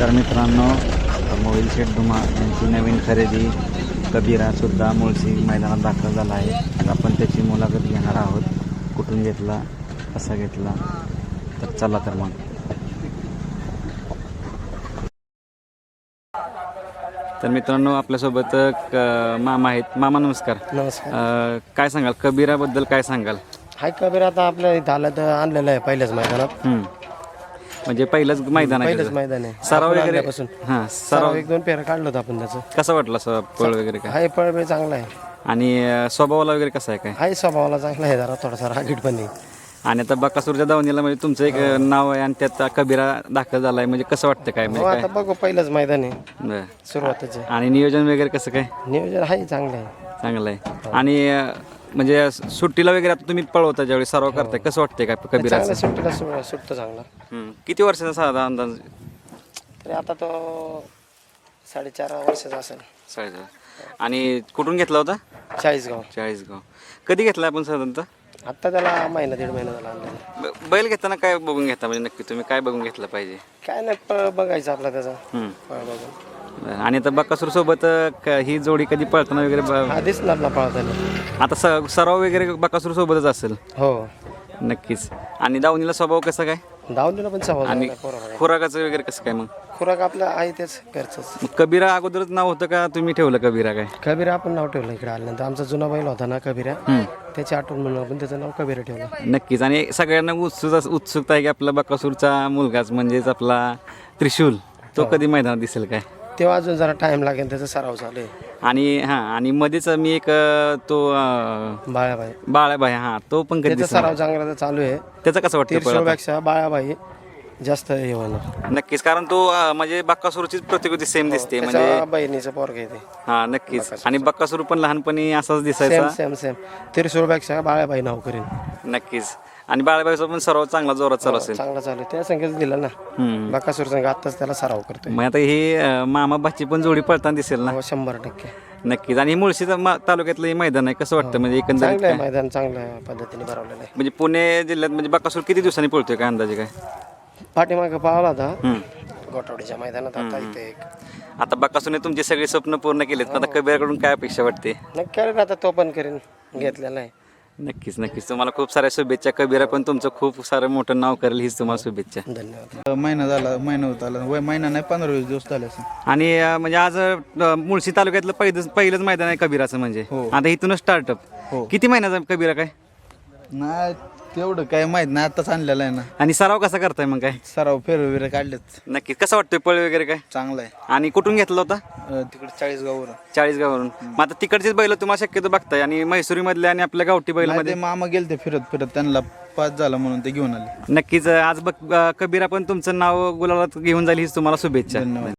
तर मित्रांनो मोबाईल शेट धुमा यांची नवीन खरेदी कबीरा सुद्धा मुळशी मैदानात दाखल झाला आहे. तर आपण त्याची मुलाखत घेणार आहोत. कुठून घेतला कसा घेतला तर चला तर मग. तर मित्रांनो आपल्यासोबत क- मामा आहेत. मामा नमस्कार. नमस्कार. अ, काय सांगाल? कबीराबद्दल काय सांगाल? हाय कबीर आता आपल्या इथं आलं तर आणलेलं आहे पहिल्याच मैदानात. हम्म. म्हणजे पहिलंच मैदान आहे पहिलंच त्याचं. मैदान आहे. सराव आपण वगैरे आणल्यापासून हां सराव सराव. एक दोन पेर काढलं होतं आपण त्याचं. कसं वाटलं असं पळ वगैरे काय? हाय पळबे चांगला आहे. आणि अ, स्वभावाला वगैरे कसं आहे काय? हाय स्वभावाला चांगला आहे जरा थोडासा रागीट पण आहे. आणि आता बकासूरच्या दावणीला म्हणजे तुमचं एक अ, नाव आहे आणि त्यात कबीरा दाखल झालाय. म्हणजे कसं वाटतं काय? हो म्हणजे आता बघू पहिलंच मैदान आहे. काय बरं. सुरुवातच. आहे आणि नियोजन वगैरे कसं काय? नियोजन आहे चांगलं आहे. चांगलं आहे. आणि अ, म्हणजे सुट्टीला वगैरे आता तुम्ही पळवता ज्यावेळी सराव करताय कसं वाटतंय काय कबीराचं चांगलं सुट्टीला सु- सुटतो चांगला. हम्म. किती वर्षाचा साधा अंदाज? तरी आता तो साडेचार वर्षाचा असेल. साडेचार. आणि कुठून घेतला होता? चाळीसगाव. चाळीसगाव. कधी घेतला आपण साधारणतः? आत्ता त्याला महिना दीड महिना झाला आणलेला ब- बैल घेताना काय बघून घेता? म्हणजे नक्की तुम्ही काय बघून घेतलं पाहिजे? काय नाही बघायचं आपला त्याचा. हम्म. पळ बघून. आणि आता बकासूर सोबत ही जोडी कधी पळताना वगैरे ब- हा ना पळताना. आता स सराव वगैरे बकासूर सोबतच असेल. हो. नक्कीच. आणि दावणीला स्वभाव कसा काय? धावून दिला पण सभा आणि खुराकाचं वगैरे कसं काय मग? खुराक आपलं आहे तेच घरचंच. मग कबीरा अगोदरच नाव होतं का? तुम्ही ठेवलं कबीरा काय? कबीरा आपण नाव ठेवलं इकडे आल्यानंतर. आमचा जुना बैल होता ना कबीरा. त्याची आठवण म्हणून आपण त्याचं नाव कबीरा ठेवलं. नक्कीच. आणि सगळ्यांना उत्सुक उत्सुकता आहे की आपला बकासूरचा मुलगाच म्हणजेच आपला त्रिशूल. तो कधी मैदानात दिसेल काय? तेव्हा अजून जरा टाइम लागेल त्याचा सराव चालू आहे आणि हां आणि मध्येच मी एक अ, तो अ, बाळाबाई. बाळाबाई हां तो पण कधी त्याचा दिसला सराव चांगला तर चालू आहे. त्याचं कसं वाटतं पळ आता? बाळाबाई जास्त हे होणार. नक्कीच कारण तो अ, म्हणजे बक्कासूरचीच प्रतिकृती सेम दिसते म्हणजे त्याच्या बहिणीचं पोरग आहे ते. हा नक्कीच. आणि बक्कासूर पण लहानपणी असाच दिसायचा? सेम सेम सेम तिरशोळपेक्षा बाळाबाई नाव करेन नक्कीच. आणि बाळाबाईचा पण सर्व चांगला जोरात चालू असेल. चांगला चालू आहे. त्या संख्येच दिला ना. हम्म. बाकासूर संघ आत्ताच त्याला सराव करतोय. मग आता ही अ, मामा बाची पण जोडी पळताना दिसेल ना? हो शंभर टक्के. नक्कीच. आणि मुळशी तालुक्यातलं हे मैदान आहे कसं वाटतं? म्हणजे एकंदरीत चांगलं आहे? मैदान चांगल्या पद्धतीने भरवलेलं आहे. म्हणजे पुणे जिल्ह्यात म्हणजे बकासूर किती दिवसांनी पळतोय काय अंदाजे काय? पाठीमागं पावला होता हम्म. गोठवडीच्या मैदानात आता इथे एक. आता बकासूरने तुमची सगळी स्वप्न पूर्ण केलीत पण आता कबीराकडून काय अपेक्षा वाटते? नक्की करेन आता तो पण करेन घेतलेला आहे. नक्कीच नक्कीच. तुम्हाला खूप साऱ्या शुभेच्छा. कबीरा पण तुमचं खूप सारं मोठं नाव करेल हीच तुम्हाला शुभेच्छा. धन्यवाद. महिना झाला महिना होत आला. वय महिना नाही पंधरा वीस दिवस झाले असं. आणि अं, म्हणजे आज अं, मुळशी तालुक्यातलं पहिलंच पहिलंच मैदान आहे कबीराचं म्हणजे. हो. आता इथूनच स्टार्टअप हो. किती महिन्याचा कबीरा काय? नाही तेवढं काय माहीत नाही आताच आणलेलं आहे ना. आणि सराव कसा करताय मग काय? सराव फेर वगैरे काढलेत. नक्कीच. कसं वाटतोय पळ वगैरे काय? चांगलं आहे. आणि कुठून घेतला होता? अं, तिकडे चाळीस गाववर चाळीसगाववरून मग आता तिकडचेच बैल तुम्हाला शक्यतो बघताय आणि म्हैसुरी मधले आणि आपल्या गावठी बैलमध्ये ते मामा गेलते फिरत फिरत त्यांना पास झाला म्हणून ते घेऊन आले. नक्कीच. आज बघ अं, कबीरा पण तुमचं नाव गुलाबात घेऊन जाईल हीच तुम्हाला शुभेच्छा. धन्यवाद.